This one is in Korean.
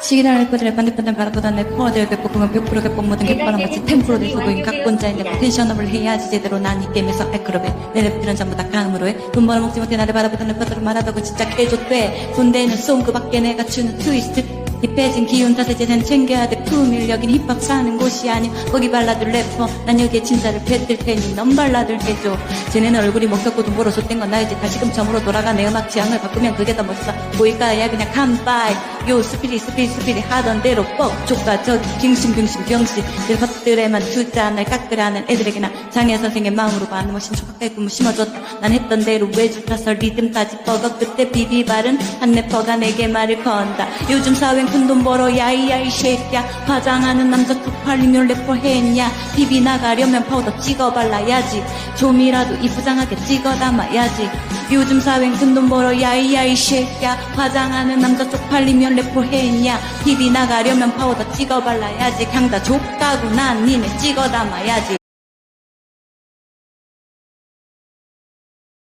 시기를 꼬들에 반대편을 바라보던 내 포화될 벽보면 100% 격봉 모든 격바람 같이 템프로 될 소고인 각본자인데 포텐셔너블 해야지 제대로 난 이 게임에서 에크로베 내 랩들은 전부 다 강으로 해돈 벌어먹지 못해 나를 바라보던 래퍼들을 말하다고 진짜 개좋대. 군대는 송그밖에 내가 추는 트위스트 힙해진 기운 탓에 제대는 챙겨야 돼 품일 여긴 힙합 사는 곳이 아니 거기 발라드 래퍼. 난 여기에 진짜를 뱉을 테니 넌 발라드를 해줘. 쟤네는 얼굴이 먹혔고 돈 벌어 줬던 건 나이지 다시금 처음으로 돌아가 내 음악 취향을 바꾸면 그게 더 멋있어 보일까야 그냥 컴바이 요 스피릿 스피릿 스피릿 하던 대로 뻑쪽과 저기 빙신 빙신 병신 내 것들에만 투자 날 깎으라는 애들에게나 장애 선생의 마음으로 신초 가까이 꿈을 심어줬다. 난 했던 대로 왜 좋다서 리듬 따지 뻐거 그때 비비발은 한 래퍼가 내게 말을 건다. 요즘 사회는 큰돈 벌어 야이야 이 새끼야. 화장하는 남자 쪽팔리면 래퍼 했냐. TV 나가려면 파우더 찍어 발라야지 좀이라도 이쁘장하게 찍어 담아야지. 요즘 사회는 큰돈 벌어 야이야 이 새끼야. 화장하는 남자 쪽팔리면 래퍼 했냐. TV 나가려면 파우더 찍어 발라야지. 강다 족가고 난 니네 찍어 담아야지